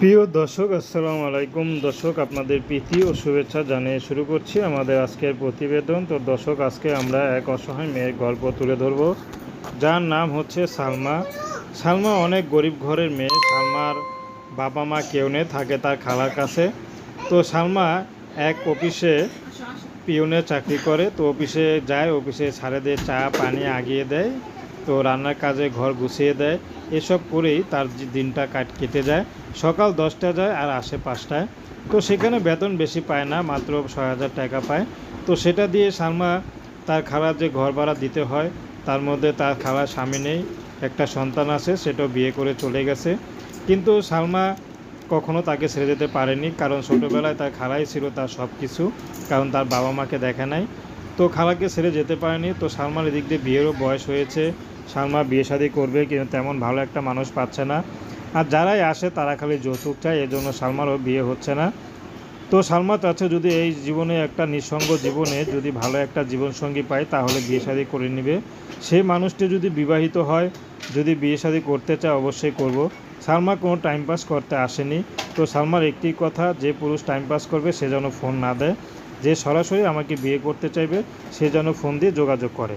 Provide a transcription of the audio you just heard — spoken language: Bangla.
প্রিয় দর্শক, আসসালামু আলাইকুম। দর্শক, আপনাদের প্রীতি ও শুভেচ্ছা জানিয়ে শুরু করছি আমাদের আজকের প্রতিবেদন। তো দর্শক, আজকে আমরা এক অসহায় মেয়ের গল্প তুলে ধরব। যার নাম হচ্ছে সালমা। সালমা অনেক গরিব ঘরের মেয়ে। সালমার বাবা মা কেউ নেই, থাকে তার খালার কাছে। তো সালমা এক অফিসে পিওনের চাকরি করে। তো অফিসে যায়, অফিসে ছাড়েদের চা, পানি আগিয়ে দেয়। তো রান্নার কাজে ঘর গুছিয়ে দেয়। এসব করেই তার দিনটা কাট কেটে যায়। সকাল দশটা যায় আর আসে পাঁচটায়। তো সেখানে বেতন বেশি পায় না, মাত্র ছয় হাজার টাকা পায়। তো সেটা দিয়ে সালমা তার খালার যে ঘর ভাড়া দিতে হয়, তার মধ্যে তার খালার স্বামী নেই, একটা সন্তান আছে, সেটাও বিয়ে করে চলে গেছে। কিন্তু সালমা কখনো তাকে ছেড়ে যেতে পারেনি, কারণ ছোটোবেলায় তার খালাই ছিল তার সব কিছু কারণ তার বাবা মাকে দেখে নাই। তো খালাকে ছেড়ে যেতে পারেনি। তো সালমার এদিক দিয়ে বিয়েরও বয়স হয়েছে। সালমা বিয়ে শাদী করবে কিন্তু তেমন ভালো একটা মানুষ পাচ্ছে না। আর যারাই আসে তারা খালি যৌতুক চায় এই জন্য সালমারও বিয়ে হচ্ছে না। তো সালমা চাচ্ছে যদি এই জীবনে একটা নিঃসঙ্গ জীবনে যদি ভালো একটা জীবনসঙ্গী পায়, তাহলে বিয়ে শাদী করে নেবে। সেই মানুষটি যদি বিবাহিত হয়, যদি বিয়ে শাদী করতে চায়, অবশ্যই করব। সালমা কোনো টাইম পাস করতে আসেনি। তো সালমার একটি কথা, যে পুরুষ টাইম পাস করবে, সে যেন ফোন না দেয়। যে সরাসরি আমাকে বিয়ে করতে চাইবে, সে যেন ফোন দিয়ে যোগাযোগ করে।